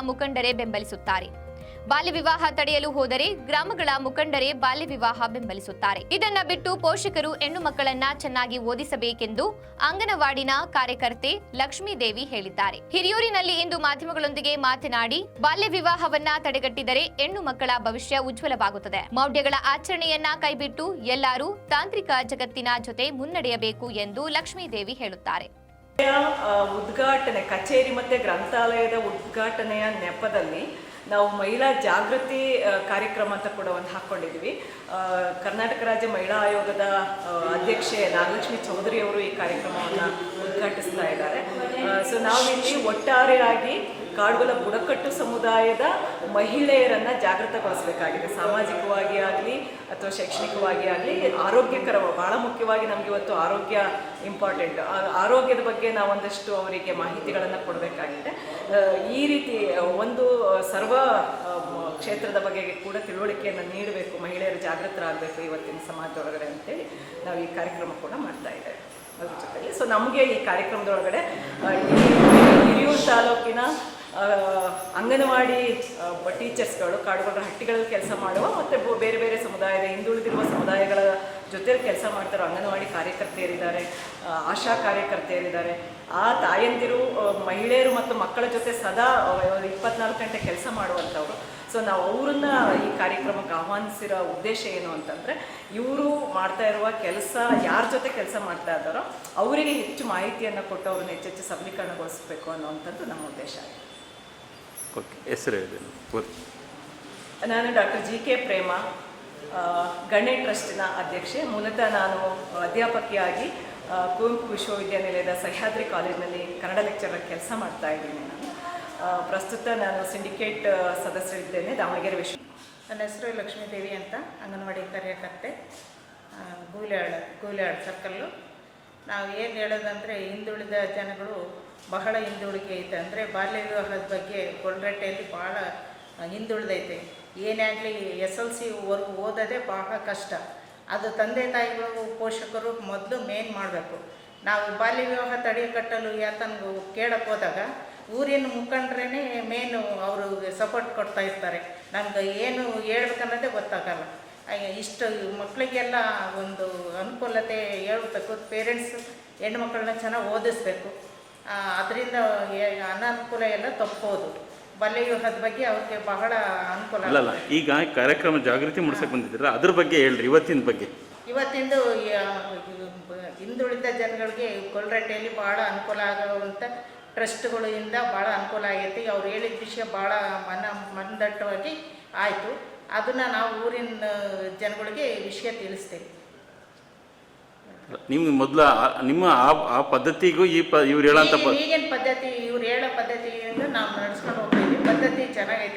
ಮುಖಂಡರೇ ಬೆಂಬಲಿಸುತ್ತಾರೆ. ಬಾಲ್ಯ ವಿವಾಹ ತಡೆಯಲು ಹೋದರೆ ಗ್ರಾಮಗಳ ಮುಖಂಡರೇ ಬಾಲ್ಯ ವಿವಾಹ ಬೆಂಬಲಿಸುತ್ತಾರೆ. ಇದನ್ನ ಬಿಟ್ಟು ಪೋಷಕರು ಹೆಣ್ಣು ಮಕ್ಕಳನ್ನ ಚೆನ್ನಾಗಿ ಓದಿಸಬೇಕೆಂದು ಅಂಗನವಾಡಿನ ಕಾರ್ಯಕರ್ತೆ ಲಕ್ಷ್ಮೀದೇವಿ ಹೇಳಿದ್ದಾರೆ. ಹಿರಿಯೂರಿನಲ್ಲಿ ಇಂದು ಮಾಧ್ಯಮಗಳೊಂದಿಗೆ ಮಾತನಾಡಿ ಬಾಲ್ಯ ವಿವಾಹವನ್ನ ತಡೆಗಟ್ಟಿದರೆ ಹೆಣ್ಣು ಮಕ್ಕಳ ಭವಿಷ್ಯ ಉಜ್ವಲವಾಗುತ್ತದೆ. ಮೌಢ್ಯಗಳ ಆಚರಣೆಯನ್ನ ಕೈಬಿಟ್ಟು ಎಲ್ಲರೂ ತಾಂತ್ರಿಕ ಜಗತ್ತಿನ ಜೊತೆ ಮುನ್ನಡೆಯಬೇಕು ಎಂದು ಲಕ್ಷ್ಮೀದೇವಿ ಹೇಳುತ್ತಾರೆ. ಉದ್ಘಾಟನೆ, ಕಚೇರಿ ಮತ್ತು ಗ್ರಂಥಾಲಯದ ಉದ್ಘಾಟನೆಯ ನೆಪದಲ್ಲಿ ನಾವು ಮಹಿಳಾ ಜಾಗೃತಿ ಕಾರ್ಯಕ್ರಮ ಅಂತ ಕೂಡ ಒಂದು ಹಾಕ್ಕೊಂಡಿದ್ವಿ ಕರ್ನಾಟಕ ರಾಜ್ಯ ಮಹಿಳಾ ಆಯೋಗದ ಅಧ್ಯಕ್ಷೆ ನಾಗಲಕ್ಷ್ಮಿ ಚೌಧರಿ ಅವರು ಈ ಕಾರ್ಯಕ್ರಮವನ್ನು ಉದ್ಘಾಟಿಸ್ತಾ ಇದ್ದಾರೆ. ಸೊ ನಾವಿಲ್ಲಿ ಒಟ್ಟಾರೆಯಾಗಿ ಕಾಡುಗಳ ಬುಡಕಟ್ಟು ಸಮುದಾಯದ ಮಹಿಳೆಯರನ್ನು ಜಾಗೃತಗೊಳಿಸಬೇಕಾಗಿದೆ. ಸಾಮಾಜಿಕವಾಗಿ ಆಗಲಿ ಅಥವಾ ಶೈಕ್ಷಣಿಕವಾಗಿ ಆಗಲಿ ಆರೋಗ್ಯಕರ, ಬಹಳ ಮುಖ್ಯವಾಗಿ ನಮಗೆ ಇವತ್ತು ಆರೋಗ್ಯ ಇಂಪಾರ್ಟೆಂಟ್. ಆರೋಗ್ಯದ ಬಗ್ಗೆ ನಾವೊಂದಷ್ಟು ಅವರಿಗೆ ಮಾಹಿತಿಗಳನ್ನು ಕೊಡಬೇಕಾಗಿದೆ. ಈ ರೀತಿ ಒಂದು ಸರ್ವ ಕ್ಷೇತ್ರದ ಬಗ್ಗೆ ಕೂಡ ತಿಳುವಳಿಕೆಯನ್ನು ನೀಡಬೇಕು, ಮಹಿಳೆಯರು ಜಾಗೃತರಾಗಬೇಕು ಇವತ್ತಿನ ಸಮಾಜದೊಳಗಡೆ ಅಂತೇಳಿ ನಾವು ಈ ಕಾರ್ಯಕ್ರಮ ಕೂಡ ಮಾಡ್ತಾ ಇದ್ದೇವೆ. ಅದ್ರ ಜೊತೆಯಲ್ಲಿ ಸೊ ನಮಗೆ ಈ ಕಾರ್ಯಕ್ರಮದೊಳಗಡೆ ಹಿರಿಯೂರು ತಾಲೂಕಿನ ಅಂಗನವಾಡಿ ಟೀಚರ್ಸ್ಗಳು ಕಾಡುಗೊಂಡ ಹಟ್ಟಿಗಳಲ್ಲಿ ಕೆಲಸ ಮಾಡುವ ಮತ್ತು ಬೇರೆ ಬೇರೆ ಸಮುದಾಯದ ಹಿಂದುಳಿದಿರುವ ಸಮುದಾಯಗಳ ಜೊತೆಯಲ್ಲಿ ಕೆಲಸ ಮಾಡ್ತಾರೋ ಅಂಗನವಾಡಿ ಕಾರ್ಯಕರ್ತೆಯರಿದ್ದಾರೆ ಆಶಾ ಕಾರ್ಯಕರ್ತೆಯರಿದ್ದಾರೆ. ಆ ತಾಯಂದಿರು ಮಹಿಳೆಯರು ಮತ್ತು ಮಕ್ಕಳ ಜೊತೆ ಸದಾ ಇಪ್ಪತ್ನಾಲ್ಕು ಗಂಟೆ ಕೆಲಸ ಮಾಡುವಂಥವ್ರು. ಸೊ ನಾವು ಅವರನ್ನ ಈ ಕಾರ್ಯಕ್ರಮಕ್ಕೆ ಆಹ್ವಾನಿಸಿರೋ ಉದ್ದೇಶ ಏನು ಅಂತಂದರೆ, ಇವರು ಮಾಡ್ತಾ ಇರುವ ಕೆಲಸ ಯಾರ ಜೊತೆ ಕೆಲಸ ಮಾಡ್ತಾ ಇದ್ದಾರೋ, ಅವರಿಗೆ ಹೆಚ್ಚು ಮಾಹಿತಿಯನ್ನು ಕೊಟ್ಟು ಅವ್ರನ್ನ ಹೆಚ್ಚೆಚ್ಚು ಸಬಲೀಕರಣಗೊಳಿಸಬೇಕು ಅನ್ನೋವಂಥದ್ದು ನಮ್ಮ ಉದ್ದೇಶ. ಆಗಿದೆ ಓಕೆ ಹೆಸರು ಹೇಳಿ ಗೊತ್ತು. ನಾನು ಡಾಕ್ಟರ್ ಜಿ ಕೆ ಪ್ರೇಮ ಗಣ್ಯ ಗಣೆ ಟ್ರಸ್ಟಿನ ಅಧ್ಯಕ್ಷೆ. ಮೂಲತಃ ನಾನು ಅಧ್ಯಾಪಕಿಯಾಗಿ ಕುವೆಂಪು ವಿಶ್ವವಿದ್ಯಾನಿಲಯದ ಸಹ್ಯಾದ್ರಿ ಕಾಲೇಜಿನಲ್ಲಿ ಕನ್ನಡ ಲೆಕ್ಚರರ್ ಕೆಲಸ ಮಾಡ್ತಾ ಇದ್ದೀನಿ ನಾನು. ಪ್ರಸ್ತುತ ನಾನು ಸಿಂಡಿಕೇಟ್ ಸದಸ್ಯರಿದ್ದೇನೆ ದಾವಣಗೆರೆ ವಿಶ್ವ ನನ್ನ ಹೆಸರು ಲಕ್ಷ್ಮೀದೇವಿ ಅಂತ ಅಂಗನವಾಡಿ ಕಾರ್ಯಕರ್ತೆ ಗೂಲಿಯಾಳ ಗೂಲ್ಯಾಳ್ ಸರ್ಕಲ್ಲು. ನಾವು ಏನು ಹೇಳೋದಂದರೆ ಹಿಂದುಳಿದ ಜನಗಳು ಬಹಳ ಹಿಂದುಳಿಕೆ ಐತೆ. ಅಂದರೆ ಬಾಲ್ಯ ವಿವಾಹದ ಬಗ್ಗೆ ಕೊಲ್ರಟ್ಟೆಯಲ್ಲಿ ಭಾಳ ಹಿಂದುಳಿದೈತೆ. ಏನೇ ಆಗಲಿ ಎಸ್ ಎಲ್ ಸಿ ವರ್ಗು ಓದೋದೇ ಬಹಳ ಕಷ್ಟ. ಅದು ತಂದೆ ತಾಯಿಗಳು ಪೋಷಕರು ಮೊದಲು ಮೇನ್ ಮಾಡಬೇಕು. ನಾವು ಬಾಲ್ಯ ವಿವಾಹ ತಡೆಗಟ್ಟಲು ಯಾತನಿಗೂ ಕೇಳಕ್ಕೆ ಹೋದಾಗ ಊರಿನ ಮುಖಂಡ್ರೇ ಮೇನು ಅವರು ಸಪೋರ್ಟ್ ಕೊಡ್ತಾ ಇರ್ತಾರೆ. ನಮ್ಗೆ ಏನು ಹೇಳ್ಬೇಕನ್ನೋದೇ ಗೊತ್ತಾಗಲ್ಲ. ಇಷ್ಟು ಮಕ್ಕಳಿಗೆಲ್ಲ ಒಂದು ಅನುಕೂಲತೆ ಹೇಳ್ಬೇಕು ಪೇರೆಂಟ್ಸ್ ಮಕ್ಕಳನ್ನ ಚೆನ್ನಾಗಿ ಓದಿಸ್ಬೇಕು. ಅದರಿಂದ ಅನಾನುಕೂಲ ಎಲ್ಲ ತಪ್ಪೋದು. ಬಲ್ಯ ವಿವಾಹದ ಬಗ್ಗೆ ಅವ್ರಿಗೆ ಬಹಳ ಅನುಕೂಲ ಅಲ್ಲ. ಈಗ ಕಾರ್ಯಕ್ರಮ ಜಾಗೃತಿ ಮೂಡಿಸಕ್ಕೆ ಬಂದಿದ್ದೀರಾ? ಅದ್ರ ಬಗ್ಗೆ ಹೇಳ್ರಿ ಇವತ್ತಿನ ಬಗ್ಗೆ. ಇವತ್ತಿಂದು ಹಿಂದುಳಿದ ಜನಗಳಿಗೆ ಕೊಲ್ರಟ್ಟೆಯಲ್ಲಿ ಭಾಳ ಅನುಕೂಲ ಆಗುವಂಥ ಟ್ರಸ್ಟ್ಗಳಿಂದ ಭಾಳ ಅನುಕೂಲ ಆಗೈತಿ. ಅವ್ರು ಹೇಳಿದ ವಿಷಯ ಭಾಳ ಮನ ಮನದಟ್ಟವಾಗಿ ಆಯಿತು. ಅದನ್ನು ನಾವು ಊರಿನ ಜನಗಳಿಗೆ ವಿಷಯ ತಿಳಿಸ್ತೇವೆ. ನಿಮ್ಗೆ ಮೊದಲ ನಿಮ್ಮ ಆ ಪದ್ಧತಿಗೂ ಈ ಪ ಇವ್ರು ಹೇಳೋಂಥ ಈಗಿನ ಪದ್ಧತಿ ಇವ್ರು ಹೇಳೋ ಪದ್ಧತಿಯಿಂದ ನಾವು ನಡ್ಸ್ಕೊಂಡು ಹೋಗ್ತೀವಿ ಪದ್ಧತಿ ಚೆನ್ನಾಗೈತೆ.